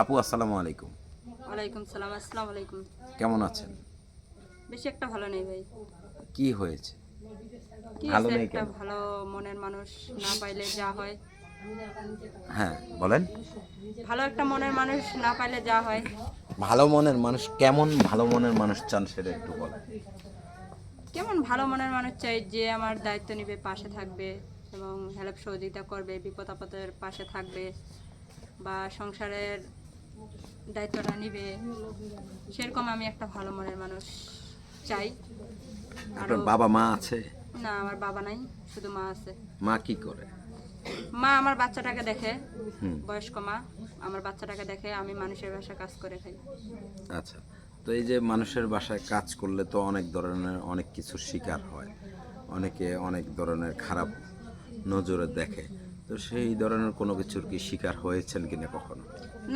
আপু আসসালামু আলাইকুম। ওয়ালাইকুম সালাম আসসালামু আলাইকুম। কেমন আছেন? বেশি একটা ভালো নেই ভাই। কি হয়েছে? ভালো নেই একটা কেন? ভালো মনের মানুষ না পাইলে যা হয়। হ্যাঁ বলেন। ভালো একটা মনের মানুষ না পাইলে যা হয়। ভালো মনের মানুষ কেমন ভালো মনের মানুষ চান সেটা একটু বলেন। কেমন ভালো মনের মানুষ চাই যে আমার দায়িত্ব নিবে পাশে থাকবে এবং হেল্প সহযোগিতা করবে বিপদ আপদের পাশে থাকবে বা সংসারের দায়িত্বটা নিবে। সেরকম আমি একটা ভালো মনের মানুষ চাই। আপনার বাবা মা আছে? না আমার বাবা নাই শুধু মা আছে। মা কি করে? মা আমার বাচ্চাটাকে দেখে বয়স্ক মা আমার বাচ্চাটাকে দেখে আমি মানুষের বাসায় কাজ করে খাই। আচ্ছা তো এই যে মানুষের বাসায় কাজ করলে তো অনেক ধরনের অনেক কিছুর শিকার হয়। অনেকে অনেক ধরনের খারাপ নজরে দেখে। তো সেই ধরনের কোনো কিছুর কি শিকার হয়েছেন কিনা কখনো?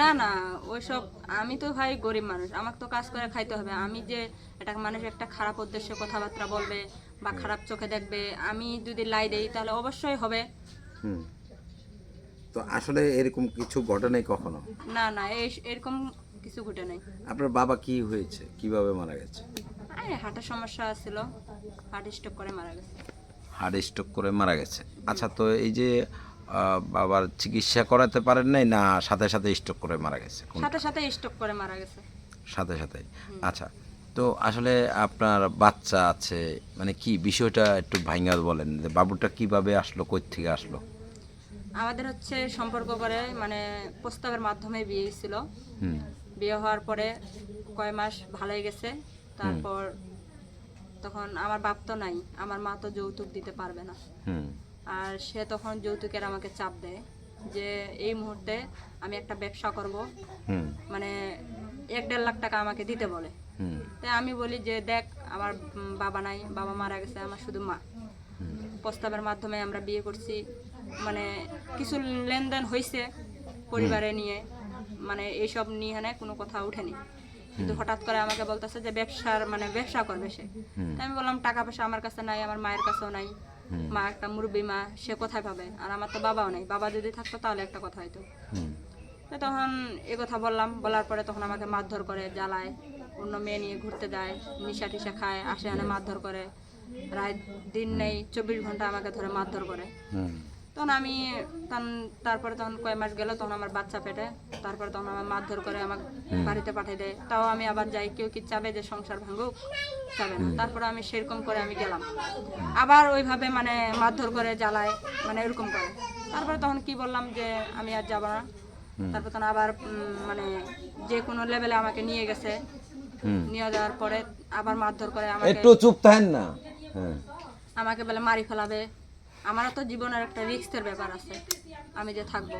না না ওইসব আমি তো ভাই গরিব মানুষ আমাকে তো কাজ করে খাইতে হবে। আমি যে একটা মানুষ একটা খারাপ উদ্দেশ্যে কথাবার্তা বলবে বা খারাপ চোখে দেখবে আমি যদি লাই দেই তাহলে অবশ্যই হবে। হুম। তো আসলে এরকম কিছু ঘটে নাই কখনো? না না এই এরকম কিছু ঘটে নাই। আপনার বাবা কি হয়েছে? কীভাবে মারা গেছে? আরে হাঁটার সমস্যা ছিল হার্ট স্ট্রোক করে মারা গেছে। হার্ট স্ট্রোক করে মারা গেছে। আচ্ছা তো এই যে বাবার চিকিৎসা করাতে পারেন নাই? না সাথে সাথে স্ট্রোক করে মারা গেছে। সাথে সাথে স্ট্রোক করে মারা গেছে। সাথে সাথে। আচ্ছা তো আসলে আপনার বাচ্চা আছে মানে কি বিষয়টা একটু ভাইঙ্গা বলেন? যে বাবুটা কীভাবে আসলো কই থেকে আসলো? আমাদের হচ্ছে সম্পর্ক করে মানে প্রস্তাবের মাধ্যমে বিয়ে ছিল বিয়ে হওয়ার পরে কয় মাস ভালোই গেছে। তারপর তখন আমার বাপ তো নাই আমার মা তো যৌতুক দিতে পারবে না। হুম। আর সে তখন যৌতুকের আমাকে চাপ দেয় যে এই মুহূর্তে আমি একটা ব্যবসা করব। মানে এক দেড় লাখ টাকা আমাকে দিতে বলে। তাই আমি বলি যে দেখ আমার বাবা নাই বাবা মারা গেছে আমার শুধু মা। প্রস্তাবের মাধ্যমে আমরা বিয়ে করছি। মানে কিছু লেনদেন হয়েছে পরিবারে নিয়ে। মানে এইসব নিয়ে না কোনো কথা উঠেনি কিন্তু হঠাৎ করে আমাকে বলতেছে যে ব্যবসার মানে ব্যবসা করবে সে। আমি বললাম টাকা পয়সা আমার কাছে নাই আমার মায়ের কাছেও নাই। মা একটা মুরব্বী মা সে কোথায় পাবে আর আমার তো বাবাও নেই। বাবা যদি থাকতো তাহলে একটা কথা হইতো। তো তখন এ কথা বললাম। বলার পরে তখন আমাকে মারধর করে জ্বালায়। অন্য মেয়ে নিয়ে ঘুরতে যায় নিশা টিশা খায় আসে আনে মারধর করে। রাত দিন নেই চব্বিশ ঘণ্টা আমাকে ধরে মারধর করে। তখন আমি তখন তারপরে তখন কয় মাস গেল তখন আমার বাচ্চা পেটে। তারপরে তখন আমার মারধর করে আমাকে বাড়িতে পাঠিয়ে দেয়। তাও আমি আবার যাই কেউ কি চাবে যে সংসার ভাঙুক চাবে না। তারপরে আমি সেরকম করে আমি গেলাম। আবার ওইভাবে মানে মারধর করে জ্বালায় মানে এরকম করে। তারপরে তখন কি বললাম যে আমি আর যাব না। তারপর তখন আবার মানে যে কোনো লেভেলে আমাকে নিয়ে গেছে। নিয়ে যাওয়ার পরে আবার মারধর করে আমাকে একটু চুপ থাকেন না। হ্যাঁ। আমাকে বলে মারি ফেলাবে। আমারও তো জীবনের একটা রিস্কের ব্যাপার আছে আমি যে থাকব।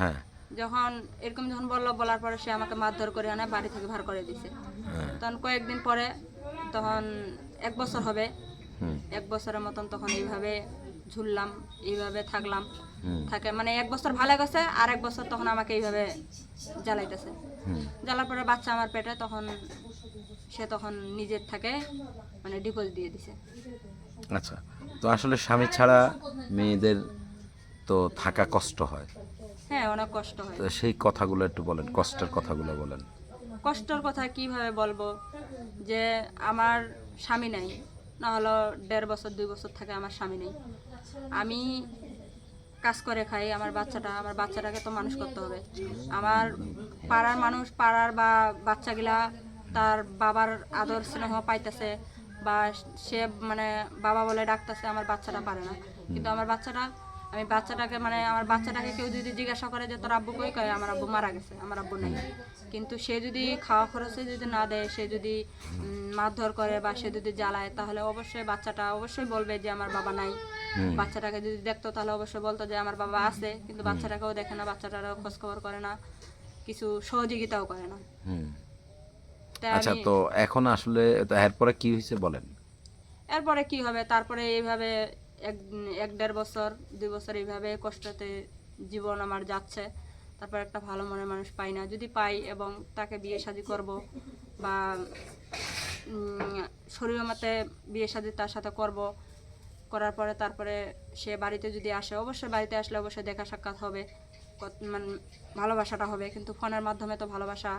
হ্যাঁ। যখন এরকম যখন বলল বলার পরে সে আমাকে মারধর করে আনে বাড়ি থেকে ভার করে দিছে। হ্যাঁ। তখন কয়েকদিন পরে তখন এক বছর হবে এক বছরের মতন তখন এইভাবে ঝুললাম এইভাবে থাকলাম। থাকে মানে এক বছর ভালো গেছে আর এক বছর তখন আমাকে এইভাবে জ্বালাইতেছে। জ্বালার পরে বাচ্চা আমার পেটে তখন সে তখন নিজের থাকে মানে ডিপোজিট দিয়ে দিছে। আচ্ছা তো আসলে স্বামী ছাড়া মেয়েদের তো থাকা কষ্ট হয়। হ্যাঁ অনেক কষ্ট হয়। তো সেই কথাগুলো একটু বলেন কষ্টের কথাগুলো বলেন। কষ্টের কথা কীভাবে বলব? যে আমার স্বামী নাই না হলো দেড় বছর দুই বছর থাকে আমার স্বামী নেই। আমি কাজ করে খাই আমার বাচ্চাটা আমার বাচ্চাটাকে তো মানুষ করতে হবে। আমার পাড়ার মানুষ পাড়ার বা বাচ্চাগুলা তার বাবার আদর স্নেহ পাইতেছে বা সে মানে বাবা বলে ডাকতেছে আমার বাচ্চাটা পারে না। কিন্তু আমার বাচ্চাটা আমি বাচ্চাটাকে মানে আমার বাচ্চাটাকে কেউ যদি জিজ্ঞাসা করে যে তোর আব্বু কই কয়? আমার আব্বু মারা গেছে আমার আব্বু নেই। কিন্তু সে যদি খাওয়া খরচে যদি না দেয় সে যদি মারধর করে বা সে যদি জ্বালায় তাহলে অবশ্যই বাচ্চাটা অবশ্যই বলবে যে আমার বাবা নাই। বাচ্চাটাকে যদি দেখতো তাহলে অবশ্যই বলতো যে আমার বাবা আছে। কিন্তু বাচ্চাটাকেও দেখে না বাচ্চাটারও খোঁজখবর করে না কিছু সহযোগিতাও করে না। তাই আচ্ছা তো এখন আসলে তো এরপরে কি হয়েছে বলেন? এরপরে কি হবে? তারপরে এইভাবে এক এক দেড় বছর দুই বছর এইভাবে কষ্টতে জীবন আমার যাচ্ছে। তারপর একটা ভালো মনের মানুষ পাই না। যদি পাই এবং তাকে বিয়ে শাদী করব বা শরীর মতে বিয়ে শাদী তার সাথে করব করার পরে তারপরে সে বাড়িতে যদি আসে অবশ্যই বাড়িতে আসলে অবশ্যই দেখা সাক্ষাৎ হবে। মানে ভালোবাসাটা হবে। কিন্তু ফোনের মাধ্যমে তো ভালোবাসা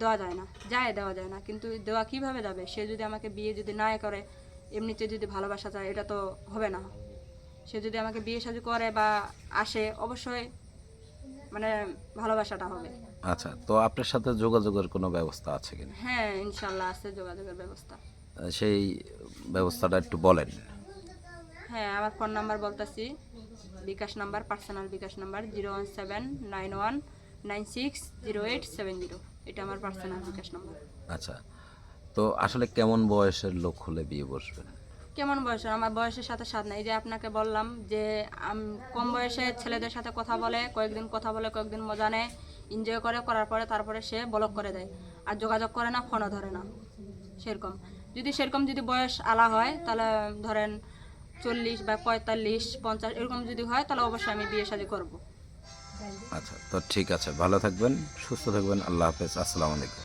দেওয়া যায় না যায় দেওয়া যায় না কিন্তু দেওয়া কীভাবে যাবে? সে যদি আমাকে বিয়ে যদি না করে এমনিতে যদি ভালোবাসা চায় এটা তো হবে না। সে যদি আমাকে বিয়ে সাজু করে বা আসে অবশ্যই মানে ভালোবাসাটা হবে। আচ্ছা তো আপনার সাথে যোগাযোগের কোনো ব্যবস্থা আছে কিনা? হ্যাঁ ইনশাল্লাহ আছে যোগাযোগের ব্যবস্থা। সেই ব্যবস্থাটা একটু বলেন। হ্যাঁ আমার ফোন নাম্বার বলতেছি bKash number personal bKash number zero one seven nine one nine six zero eight seven zero. এটা আমার পার্সোনাল বিকাশ নাম্বার আচ্ছা তো আসলে কেমন বয়সের লোক হলে বিয়ে বসবেন কেমন বয়সের? আমার বয়সের সাথে সাথ নাই। যে আপনাকে বললাম যে কম বয়সে ছেলেদের সাথে কথা বলে কয়েকদিন কথা বলে কয়েকদিন মজা নেয় এনজয় করে করার পরে তারপরে সে ব্লক করে দেয়। আর যোগাযোগ করে না ফোনও ধরে না। সেরকম। যদি সেরকম যদি বয়স আলা হয় তাহলে ধরেন চল্লিশ বা পঁয়তাল্লিশ পঞ্চাশ এরকম যদি হয় তাহলে অবশ্যই আমি বিয়ে শাদী করব। আচ্ছা তো ঠিক আছে ভালো থাকবেন সুস্থ থাকবেন আল্লাহ হাফেজ আসসালামু আলাইকুম।